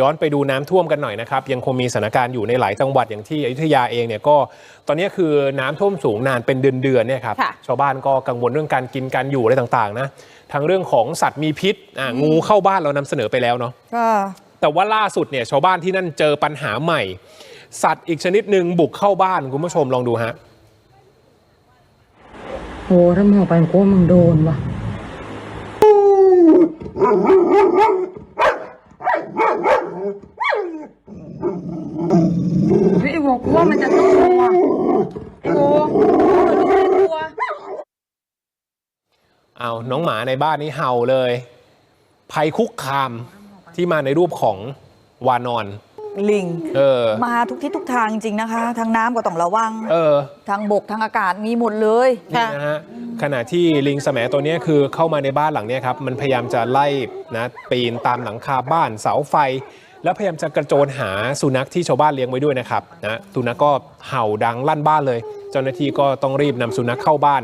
ย้อนไปดูน้ำท่วมกันหน่อยนะครับ ยังคงมีสถานการณ์อยู่ในหลายจังหวัดอย่างที่อยุธยาเองเนี่ยก็ตอนนี้คือน้ำท่วมสูงนานเป็นเดือนๆเนี่ยครับค่ะชาวบ้านก็กังวลเรื่องการกินการอยู่อะไรต่างๆนะทั้งเรื่องของสัตว์มีพิษอะงูเข้าบ้านเรานำเสนอไปแล้วเนาะก็แต่ว่าล่าสุดเนี่ยชาวบ้านที่นั่นเจอปัญหาใหม่ สัตว์อีกชนิดหนึ่งบุกเข้าบ้านคุณผู้ชมลองดูฮะโหถ้ามึงออกไปกูว่ามึงโดนว่ะ เฮ้ยไอ้โวกูว่ามันจะต้องกลัวไอ้โวมันดูไม่กลัวเอาน้องหมาในบ้านนี้เห่าเลย ภัยคุกคามที่มาในรูปของวานอน ลิงเออ มาทุกทิศทุกทางจริงๆนะคะ ทางน้ำก็ต้องระวัง เออ ทางบกทางอากาศมีหมดเลยนี่นะฮะขณะที่ลิงแสมตัวเนี้ยคือเข้ามาในบ้านหลังเนี้ยครับ มันพยายามจะไล่นะปีนตามหลังคาบ้านเสาไฟ แล้วพยายามจะกระโจนหาสุนัขที่ชาวบ้านเลี้ยงไว้ด้วยนะครับนะสุนัขก็เห่าดังลั่นบ้านเลย เจ้าหน้าที่ก็ต้องรีบนำสุนัขเข้าบ้าน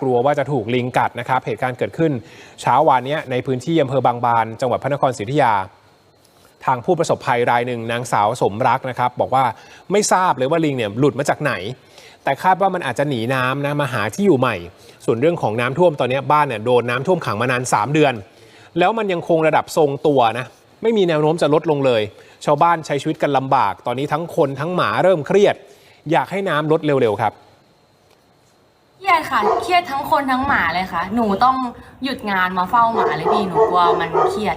กลัวว่าจะถูกลิงกัดนะครับ เหตุการณ์เกิดขึ้น เช้าวานนี้ในพื้นที่อำเภอบางบาน จังหวัดพระนครศรีอยุธยา ทางผู้ประสบภัยรายหนึ่งนางสาวสมรักนะครับ บอกว่าไม่ทราบเลยว่าลิงเนี่ยหลุดมาจากไหน แต่คาดว่ามันอาจจะหนีน้ำนะมาหาที่อยู่ใหม่ ส่วนเรื่องของน้ำท่วมตอนนี้บ้านเนี่ยโดนน้ำท่วมขังมานาน 3 เดือน แล้วมันยังคงระดับทรงตัวนะ ไม่มีแนวโน้มจะลดลงเลย ชาวบ้านใช้ชีวิตกันลำบาก ตอนนี้ทั้งคนทั้งหมาเริ่มเครียด อยากให้น้ำลดเร็วๆครับ เครียดค่ะ เครียดทั้งคนทั้งหมาเลยค่ะ หนูต้องหยุดงานมาเฝ้าหมาเลยพี่ หนูกลัวมันเครียด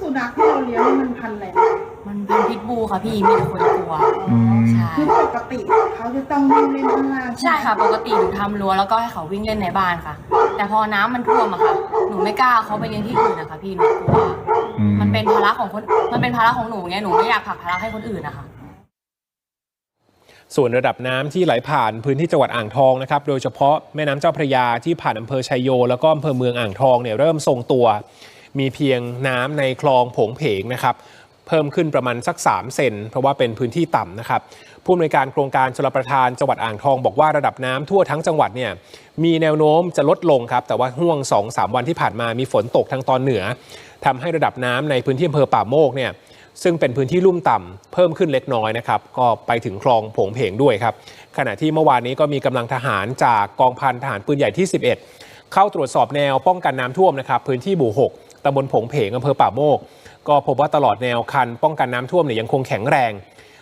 สุนัขที่เราเลี้ยงนี่มันพันธุ์อะไรนะมันเป็นพิษบูค่ะพี่ มีแต่คนกลัวใช่ คือปกติเขาจะต้องวิ่งเล่นข้างล่างใช่ค่ะ ปกติหนูทำรั้วแล้วก็ให้เขาวิ่งเล่นในบ้านค่ะ แต่พอน้ำมันท่วมอะค่ะ หนูไม่กล้าเอาเขาไปเลี้ยงที่อื่นนะคะพี่ หนูกลัว มันเป็นภาระของคน มันเป็นภาระของหนูไงหนูไม่อยากผลักภาระให้คนอื่นนะคะ ส่วนระดับน้ำที่ไหลผ่านพื้นที่จังหวัดอ่างทองนะครับ โดยเฉพาะแม่น้ำเจ้าพระยาที่ผ่านอำเภอชัยโย แล้วก็อำเภอเมืองอ่างทองเนี่ยเริ่มทรงตัว มีเพียงน้ำในคลองโผงเพงนะครับ เพิ่มขึ้นประมาณสัก 3 เซน เพราะว่าเป็นพื้นที่ต่ำนะครับ ผู้อำนวยการโครงการชลประทานจังหวัดอ่างทองบอกว่าระดับน้ำทั่วทั้งจังหวัดเนี่ยมีแนวโน้มจะลดลงครับ แต่ว่าห่วง 2-3 วันที่ผ่านมามีฝนตกทางตอนเหนือทำให้ระดับน้ำในพื้นที่อำเภอป่าโมกเนี่ยซึ่งเป็นพื้นที่ลุ่มต่ำเพิ่มขึ้นเล็กน้อยนะครับ ก็ไปถึงคลองผงเพงด้วยครับ ขณะที่เมื่อวานนี้ก็มีกำลังทหารจากกองพันทหารปืนใหญ่ที่ 11 เข้าตรวจสอบแนวป้องกันน้ำท่วมนะครับพื้นที่หมู่ 6 ตำบลผงเพงอำเภอป่าโมก ก็พบว่าตลอดแนวคัน ป้องกันน้ำท่วมเนี่ยยังคงแข็งแรง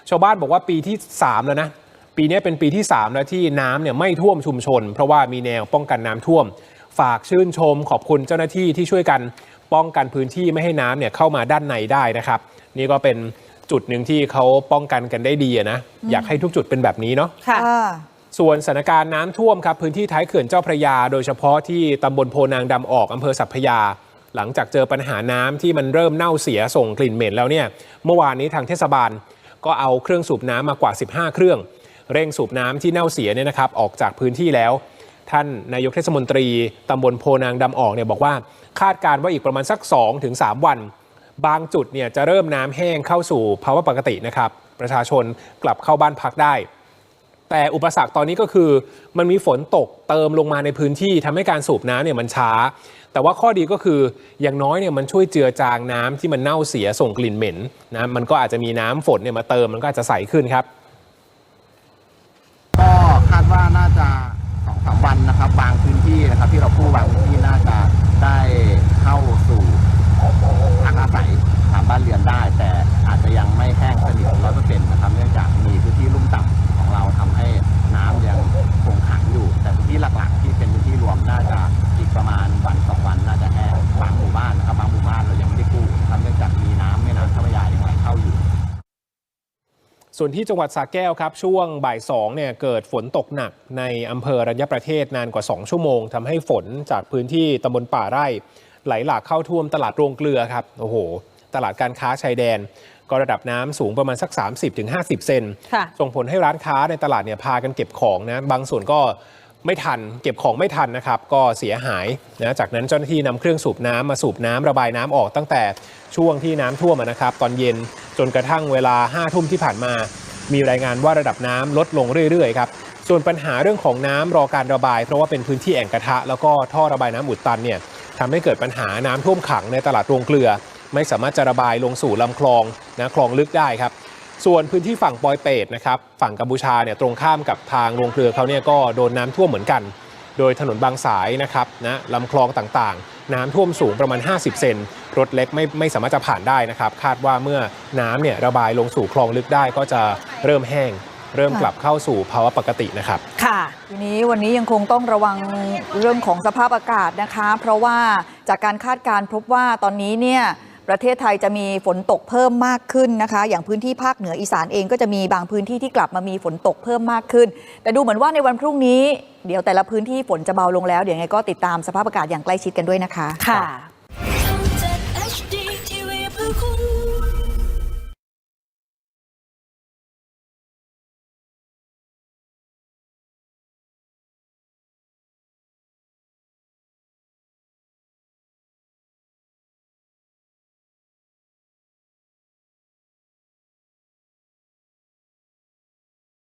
ชาวบ้านบอกว่าปีที่ 3 แล้วนะ ปีนี้เป็นปีที่ 3 แล้วที่น้ำเนี่ยไม่ท่วมชุมชน เพราะว่ามีแนวป้องกันน้ำท่วม ฝากชื่นชมขอบคุณเจ้าหน้าที่ที่ช่วยกันป้องกันพื้นที่ไม่ให้น้ำเนี่ยเข้ามาด้านในได้นะครับ นี่ก็เป็นจุดหนึ่งที่เขาป้องกันกันได้ดีอะนะอยากให้ทุกจุดเป็นแบบนี้เนาะค่ะส่วนสถานการณ์น้ำท่วมครับ พื้นที่ท้ายเขื่อนเจ้าพระยา โดยเฉพาะที่ตำบลโพนางดำออกอำเภอสัพพยา หลังจากเจอปัญหาน้ำที่มันเริ่มเน่าเสียส่งกลิ่นเหม็นแล้วเนี่ยเมื่อวานนี้ทางเทศบาลก็เอาเครื่องสูบน้ำมากว่า 15 เครื่อง เร่งสูบน้ำที่เน่าเสียเนี่ยนะครับออกจากพื้นที่แล้ว ท่านนายกเทศมนตรีตำบลโพนางดำออกเนี่ยบอกว่าคาดการณ์ว่าอีกประมาณสัก 2-3 วัน บางจุดเนี่ยจะเริ่มน้ำแห้งเข้าสู่ภาวะปกตินะครับประชาชนกลับเข้าบ้านพักได้ แต่อุปสรรคตอนนี้ก็คือ มันมีฝนตกเติมลงมาในพื้นที่ทำให้การสูบน้ำเนี่ยมันช้า แต่ว่าข้อดีก็คืออย่างน้อยเนี่ยมันช่วยเจือจางน้ำที่มันเน่าเสียส่งกลิ่นเหม็นนะมันก็อาจจะมีน้ำฝนเนี่ยมาเติมมันก็อาจจะใสขึ้นครับก็คาดว่าน่าจะสองสามวันนะครับ บางพื้นที่นะครับ ที่เราพูดบางพื้นที่น่าจะได้เข้าสู่พักอาศัยตามบ้านเรือนได้ ส่วนที่จังหวัดสระแก้วครับช่วงบ่ายสองเนี่ยเกิดฝนตกหนักในอำเภอรัญญประเทศนานกว่า 2 ชั่วโมงทำให้ฝนจากพื้นที่ตำบลป่าไร่ ไหลหลากเข้าท่วมตลาดโรงเกลือครับโอ้โห ตลาดการค้าชายแดน ก็ระดับน้ำสูงประมาณสัก 30-50 เซนค่ะส่งผลให้ร้านค้าในตลาดเนี่ยพากันเก็บของนะบางส่วนก็ไม่ทันเก็บของไม่ทันนะครับ ก็เสียหายนะจากนั้นเจ้าหน้าที่นำเครื่องสูบน้ำมาสูบน้ำระบายน้ำออกตั้งแต่ช่วงที่น้ำท่วมอะนะครับ ตอนเย็น จนกระทั่งเวลา5้าทุ่มที่ผ่านมา มีรายงานว่าระดับน้ำลดลงเรื่อยๆครับส่วนปัญหาเรื่องของน้ำรอการระบาย เพราะว่าเป็นพื้นที่แอ่งกระทะ แล้วก็ท่อระบายน้ำอุดตันเนี่ยทำให้เกิดปัญหาน้ำท่วมขังในตลาดโรงเกลือ ไม่สามารถจะระบายลงสู่ลำคลองนะคลองลึกได้ครับส่วนพื้นที่ฝั่งปอยเปตนะครับฝั่งกัมพูชาเนี่ยตรงข้ามกับทางโรงเกลือเขาเนี่ยก็โดนน้ำท่วมเหมือนกัน โดยถนนบางสายนะครับนะลำคลองต่างๆ น้ำท่วมสูงประมาณ 50 เซนรถเล็กไม่ไม่สามารถจะผ่านได้นะครับ คาดว่าเมื่อน้ำเนี่ยระบายลงสู่คลองลึกได้ก็จะเริ่มแห้ง เริ่มกลับเข้าสู่ภาวะปกตินะครับ ค่ะ ทีนี้วันนี้ยังคงต้องระวังเรื่องของสภาพอากาศนะคะ เพราะว่าจากการคาดการณ์พบว่าตอนนี้เนี่ย ประเทศไทยจะมีฝนตกเพิ่มมากขึ้นนะคะ อย่างพื้นที่ภาคเหนืออีสานเองก็จะมีบางพื้นที่ที่กลับมามีฝนตกเพิ่มมากขึ้น แต่ดูเหมือนว่าในวันพรุ่งนี้ เดี๋ยวแต่ละพื้นที่ฝนจะเบาลงแล้ว เดี๋ยวไงก็ติดตามสภาพอากาศอย่างใกล้ชิดกันด้วยนะคะ ค่ะ